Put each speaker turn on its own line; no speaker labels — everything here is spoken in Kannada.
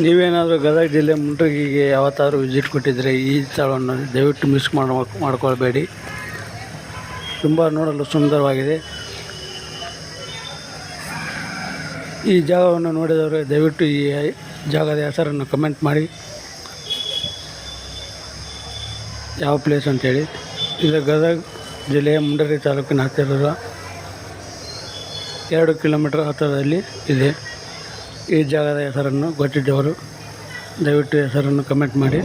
ನೀವೇನಾದರೂ ಗದಗ ಜಿಲ್ಲೆ ಮುಂಡ್ರಗಿಗೆ ಯಾವತ್ತಾದ್ರೂ ವಿಸಿಟ್ ಕೊಟ್ಟಿದ್ದರೆ ಈ ಸ್ಥಳವನ್ನು ದಯವಿಟ್ಟು ಮಿಸ್ ಮಾಡ ಮಾಡ್ಕೊಳ್ಬೇಡಿ. ತುಂಬ ನೋಡಲು ಸುಂದರವಾಗಿದೆ. ಈ ಜಾಗವನ್ನು ನೋಡಿದವರು ದಯವಿಟ್ಟು ಈ ಜಾಗದ ಹೆಸರನ್ನು ಕಮೆಂಟ್ ಮಾಡಿ. ಯಾವ ಪ್ಲೇಸ್ ಅಂತೇಳಿ ಇದು ಗದಗ ಜಿಲ್ಲೆಯ ಮುಂಡರಿ ತಾಲೂಕಿನ ಹತ್ತಿರದ ಎರಡು ಕಿಲೋಮೀಟರ್ ಹತ್ತಿರದಲ್ಲಿ ಇದೆ. ಈ ಜಾಗದ ಹೆಸರನ್ನು ಗೊತ್ತಿದ್ದವರು ದಯವಿಟ್ಟು ಹೆಸರನ್ನು ಕಮೆಂಟ್ ಮಾಡಿ.